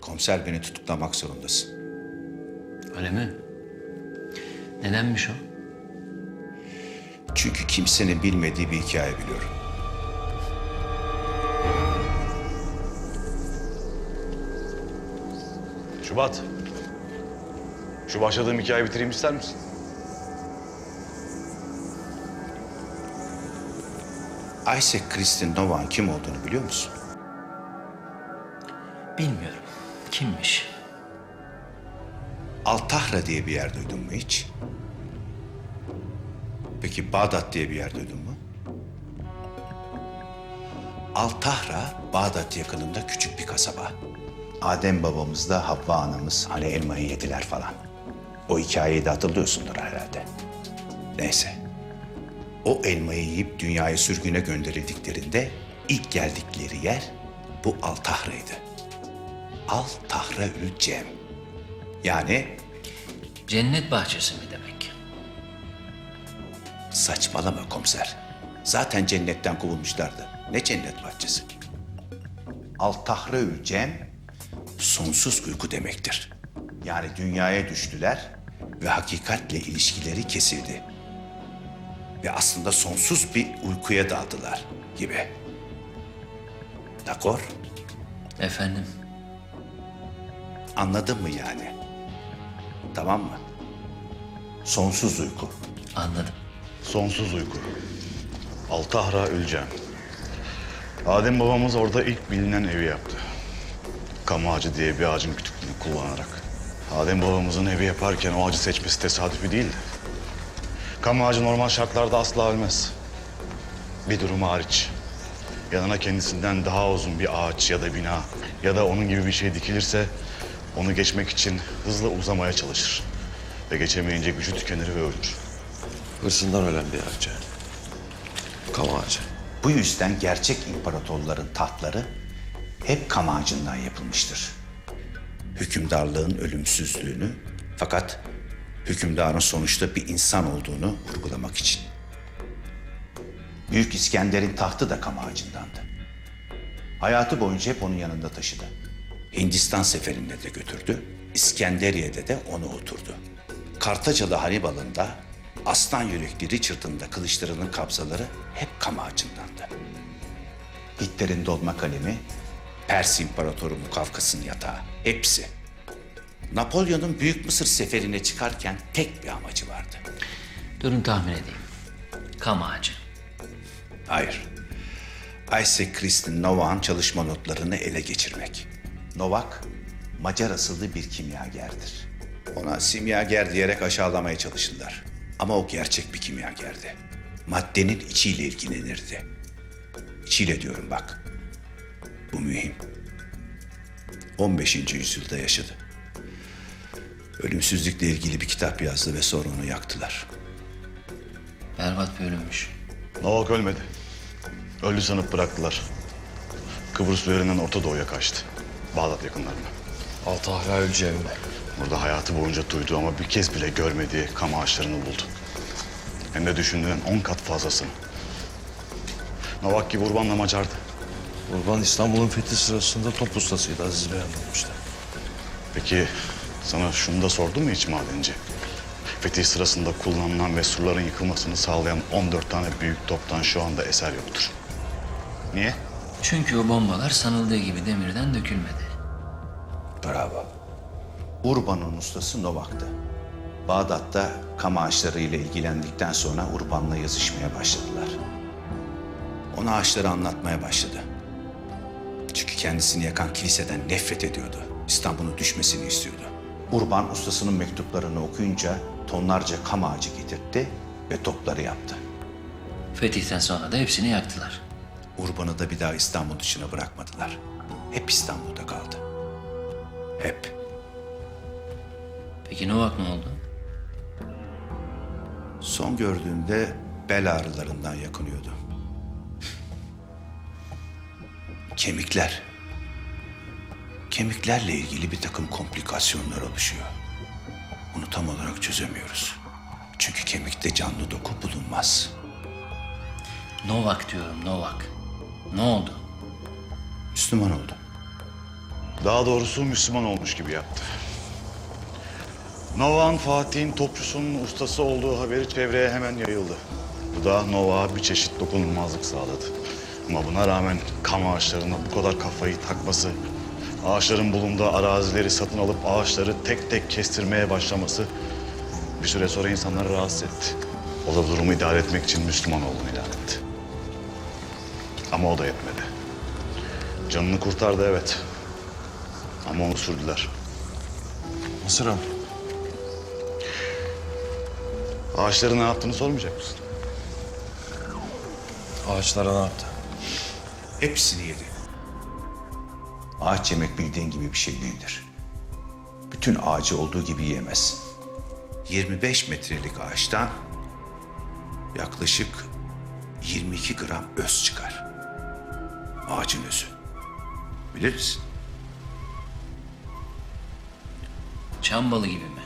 Komiser beni tutuklamak zorundasın. Öyle mi? Nedenmiş o? Çünkü kimsenin bilmediği bir hikaye biliyorum. Şubat. Şu başladığım hikayeyi bitireyim ister misin? Isaac Kristin Novak'ın kim olduğunu biliyor musun? Bilmiyorum. Kimmiş? Altahra diye bir yer duydun mu hiç? Peki Bağdat diye bir yer duydun mu? Altahra, Bağdat yakınında küçük bir kasaba. Adem babamızla Havva anamız hani elmayı yediler falan. O hikayeyi de hatırlıyorsundur herhalde. Neyse. O elmayı yiyip dünyaya sürgüne gönderildiklerinde ilk geldikleri yer bu Altahra'ydı. Altahra-ül Cem. Yani Cennet bahçesi mi demek? Saçmalama komiser. Zaten cennetten kovulmuşlardı. Ne cennet bahçesi? Altahreül Cem, sonsuz uyku demektir. Yani dünyaya düştüler ve hakikatle ilişkileri kesildi. Ve aslında sonsuz bir uykuya daldılar gibi. Dakor? Efendim? Anladın mı yani? Tamam mı? Sonsuz uyku. Anladım. Sonsuz uyku. Altahra öleceğim. Adem babamız orada ilk bilinen evi yaptı. Kam ağacı diye bir ağacın kütüklüğünü kullanarak. Adem babamızın evi yaparken o ağacı seçmesi tesadüfi değildi. Kam ağacı normal şartlarda asla ölmez. Bir durum hariç. Yanına kendisinden daha uzun bir ağaç ya da bina ya da onun gibi bir şey dikilirse onu geçmek için hızla uzamaya çalışır. Ve geçemeyince gücü tükenir ve ölür. Hırsından ölen bir ağaca. Kam ağacı. Bu yüzden gerçek imparatorların tahtları hep kam ağacından yapılmıştır. Hükümdarlığın ölümsüzlüğünü fakat hükümdarın sonuçta bir insan olduğunu vurgulamak için. Büyük İskender'in tahtı da kam ağacındandı. Hayatı boyunca hep onun yanında taşıdı. Hindistan seferinde de götürdü, İskenderiye'de de onu oturdu. Kartacalı Hannibal'ın da aslan yürekli Richard'ın da kılıçlarının kabzaları hep kam ağacındandı. Hitler'in dolma kalemi, Pers İmparatoru Mukavkas'ın yatağı, hepsi. Napolyon'un Büyük Mısır seferine çıkarken tek bir amacı vardı. Durun tahmin edeyim. Kam ağacı. Hayır. Isaac Kristin Novak'ın çalışma notlarını ele geçirmek. Novak, Macar asıllı bir kimyagerdir. Ona simyager diyerek aşağılamaya çalışırlar. Ama o gerçek bir kimyagerdi. Maddenin içiyle ilgilenirdi. İçiyle diyorum bak. Bu mühim. 15. yüzyılda yaşadı. Ölümsüzlükle ilgili bir kitap yazdı ve sonra onu yaktılar. Berbat bir ölümmüş. Novak ölmedi. Öldü sanıp bıraktılar. Kıbrıs üzerinden Orta Doğu'ya kaçtı. Bağdat yakınlarına. Altahra öleceğim. Burada hayatı boyunca duyduğu ama bir kez bile görmediği kam ağaçlarını buldu. Hem de düşündüğünden on kat fazlasını. Novak gibi Urban'la Macar'dı. Urban İstanbul'un fethi sırasında top ustasıydı Aziz Bey anlatmıştı. Peki sana şunu da sordu mu hiç madenci? Fetih sırasında kullanılan ve surların yıkılmasını sağlayan 14 tane büyük toptan şu anda eser yoktur. Niye? Çünkü o bombalar sanıldığı gibi demirden dökülmedi. Bravo. Urban'ın ustası Novak'tı. Bağdat'ta kam ağaçlarıyla ilgilendikten sonra Urban'la yazışmaya başladılar. Ona ağaçları anlatmaya başladı. Çünkü kendisini yakan kiliseden nefret ediyordu. İstanbul'un düşmesini istiyordu. Urban ustasının mektuplarını okuyunca tonlarca kam ağacı getirtti ve topları yaptı. Fetihten sonra da hepsini yaktılar. Urban'ı da bir daha İstanbul dışına bırakmadılar. Hep İstanbul'da kaldı. Hep. Peki Novak ne oldu? Son gördüğümde bel ağrılarından yakınıyordu. Kemikler. Kemiklerle ilgili bir takım komplikasyonlar oluşuyor. Bunu tam olarak çözemiyoruz. Çünkü kemikte canlı doku bulunmaz. Novak diyorum Novak. Ne oldu? Müslüman oldu. Daha doğrusu Müslüman olmuş gibi yaptı. Novak'ın Fatih'in topçusunun ustası olduğu haberi çevreye hemen yayıldı. Bu da Novak'a bir çeşit dokunulmazlık sağladı. Ama buna rağmen kam ağaçlarına bu kadar kafayı takması, ağaçların bulunduğu arazileri satın alıp ağaçları tek tek kestirmeye başlaması bir süre sonra insanları rahatsız etti. O da durumu idare etmek için Müslüman olduğunu ilan etti. Ama o da yetmedi. Canını kurtardı evet. Ama onu sürdüler. Nasıl am? Ağaçları ne yaptığını sormayacak mısın? Ağaçlara ne yaptı? Hepsini yedi. Ağaç yemek bildiğin gibi bir şey değildir. Bütün ağacı olduğu gibi yiyemezsin. 25 metrelik ağaçtan yaklaşık 22 gram öz çıkar. Ağacın özü. Bilir misin? Çam balı gibi mi?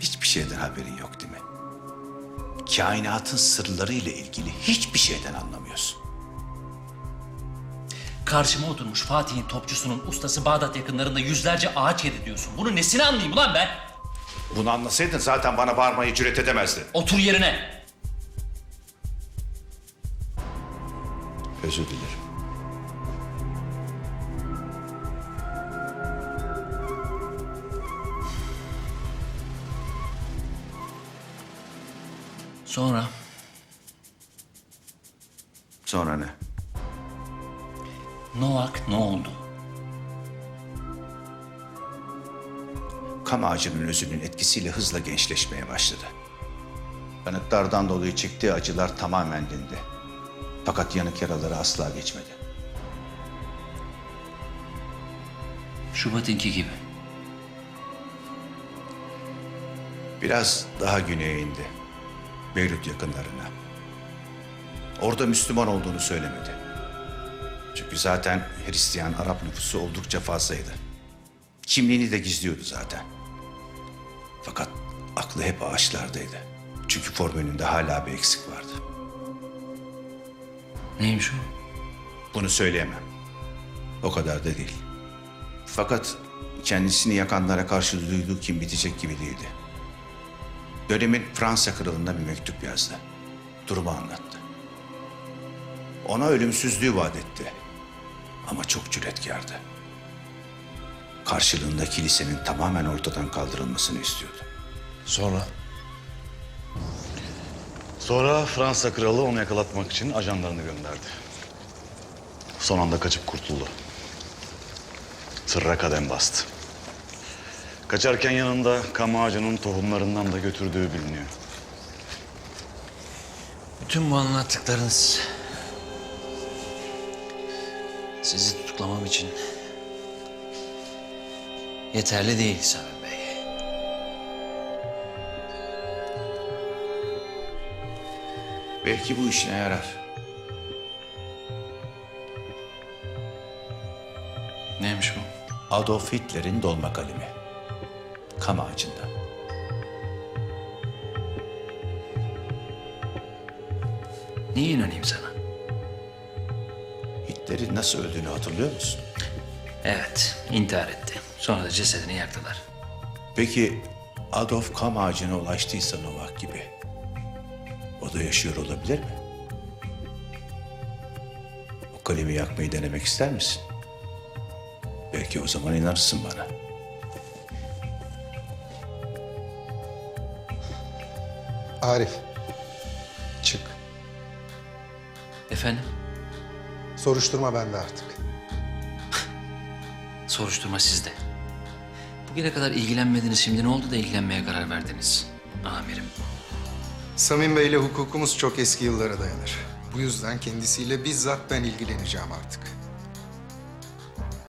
Hiçbir şeyden haberin yok değil mi? Kainatın sırları ile ilgili hiçbir şeyden anlamıyorsun. Karşıma oturmuş Fatih'in topçusunun ustası Bağdat yakınlarında yüzlerce ağaç yedi diyorsun. Bunu nesini anlayayım ulan ben? Bunu anlasaydın zaten bana bağırmayı cüret edemezdin. Otur yerine. Özür dilerim. Sonra Sonra ne? Novak ne oldu? Kam ağacının özünün etkisiyle hızla gençleşmeye başladı. Kanıtlardan dolayı çektiği acılar tamamen dindi. Fakat yanık yaraları asla geçmedi. Şubat'ınki gibi. Biraz daha güneye indi. Beyrut yakınlarına. Orada Müslüman olduğunu söylemedi. Çünkü zaten Hristiyan Arap nüfusu oldukça fazlaydı. Kimliğini de gizliyordu zaten. Fakat aklı hep ağaçlardaydı. Çünkü formülünde hala bir eksik vardı. Neymiş o? Bunu söyleyemem. O kadar da değil. Fakat kendisini yakanlara karşı duyduğu kim bitecek gibi değildi. Dönemin Fransa kralına bir mektup yazdı. Durumu anlattı. Ona ölümsüzlüğü vaat etti. Ama çok cüretkardı. Karşılığında kilisenin tamamen ortadan kaldırılmasını istiyordu. Sonra? Sonra Fransa kralı onu yakalatmak için ajanlarını gönderdi. Son anda kaçıp kurtuldu. Sırra kadem bastı. Kaçarken yanında kam ağacının tohumlarından da götürdüğü biliniyor. Bütün bu anlattıklarınız sizi tutuklamam için yeterli değil Sami Bey. Belki bu işine yarar. Neymiş bu? Adolf Hitler'in dolma kalemi. Kam ağacında. Niye inanayım sana? Hitler'in nasıl öldüğünü hatırlıyor musun? Evet, intihar etti. Sonra da cesedini yaktılar. Peki Adolf kam ağacına ulaştıysa Novak gibi o da yaşıyor olabilir mi? O kalemi yakmayı denemek ister misin? Belki o zaman inanırsın bana. Arif. Çık. Efendim? Soruşturma bende artık. Soruşturma sizde. Bugüne kadar ilgilenmediniz. Şimdi ne oldu da ilgilenmeye karar verdiniz? Amirim. Samim Bey'le hukukumuz çok eski yıllara dayanır. Bu yüzden kendisiyle bizzat ben ilgileneceğim artık.